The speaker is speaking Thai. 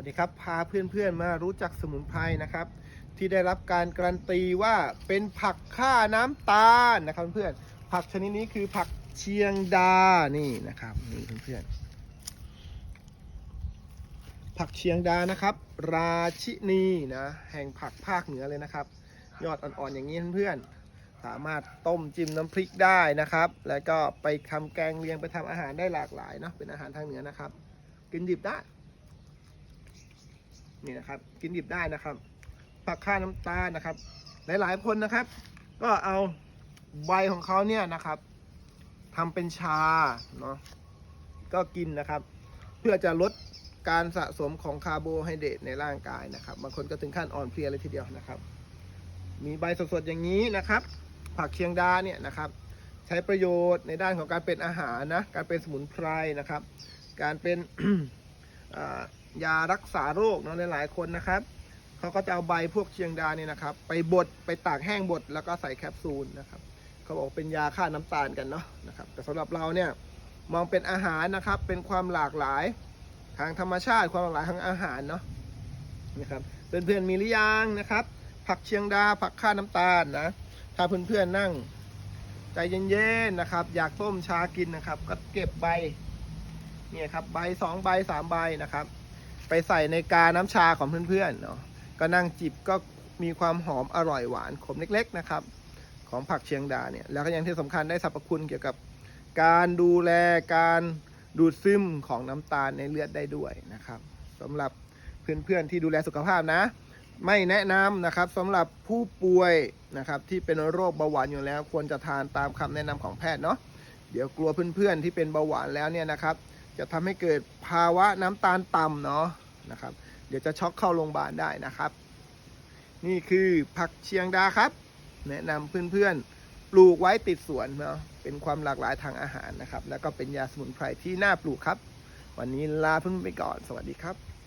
วัสดีครับพาเพื่อนๆมารู้จักสมุนไพรนะครับ ที่ได้รับการการันตีว่าเป็นผักฆ่าน้ำตาลนะครับเพื่อนผักชนิดนี้คือผักเชียงดานี่นะครับนี่เพื่อนๆผักเชียงดานะครับ ราชินีนะแห่งผักภาคเหนือเลยนะครับ ยอดอ่อนๆอย่างนี้เพื่อนๆสามารถต้มจิ้มน้ำพริกได้นะครับ แล้วก็ไปทำแกงเลียงไปทำอาหารได้หลากหลายเนาะเป็นอาหารทางเหนือนะครับ กินดิบได้ นี่นะครับ กินดิบได้นะครับผักข้าน้ำตาลนะครับ หลายๆคนนะครับ ก็เอาใบของเขาเนี่ยนะครับทำเป็นชาเนาะก็กินนะครับ เพื่อจะลดการสะสมของคาร์โบไฮเดรตในร่างกายนะครับบางคนก็ถึงขั้นอ่อนเพลียเลยทีเดียวนะครับ มีใบสดๆอย่างนี้นะครับ ผักเชียงดาเนี่ยนะครับ ใช้ประโยชน์ในด้านของการเป็นอาหารนะการเป็นสมุนไพรนะครับ การเป็น ยารักษาโรคเนาะหลายๆคนนะครับเขาก็จะเอาใบพวกเชียงดาเนี่ยนะครับ ไปบดไปตากแห้งบดแล้วก็ใส่แคปซูลนะครับเขาบอกเป็นยาฆ่าน้ำตาลกันเนาะนะครับ แต่สำหรับเราเนี่ยมองเป็นอาหารนะครับ เป็นความหลากหลายทางธรรมชาติความหลากหลายทางอาหารเนาะนะครับเพื่อนๆมีหรือยังนะครับ ผักเชียงดา ผักฆ่าน้ำตาลนะถ้าเพื่อนๆนั่ง ใจเย็นๆนะครับ อยากต้มชากินนะครับ ก็เก็บใบเนี่ยครับใบสองใบสามใบนะครับ ไปใส่ในกาน้ำชาของเพื่อนๆเนาะก็นั่งจิบก็มีความหอมอร่อยหวานขมเล็กๆนะครับ ของผักเชียงดาเนี่ยแล้วก็ยังที่สำคัญได้สรรพคุณเกี่ยวกับการดูแลการดูดซึมของน้ำตาลในเลือดได้ด้วยนะครับสำหรับเพื่อนๆที่ดูแลสุขภาพนะ ไม่แนะนำนะครับสำหรับผู้ป่วยนะครับที่เป็นโรคเบาหวานอยู่แล้ว ควรจะทานตามคำแนะนำของแพทย์เนาะเดี๋ยวกลัวเพื่อนๆที่เป็นเบาหวานแล้วเนี่ยนะครับ จะทำให้เกิดภาวะน้ำตาลต่ำเนาะนะครับ เดี๋ยวจะช็อกเข้าโรงพยาบาลได้นะครับ นี่คือผักเชียงดาครับ แนะนำเพื่อนๆปลูกไว้ติดสวนเนาะเป็นความหลากหลายทางอาหารนะครับ แล้วก็เป็นยาสมุนไพรที่น่าปลูกครับ วันนี้ลาเพื่อนไปก่อน สวัสดีครับ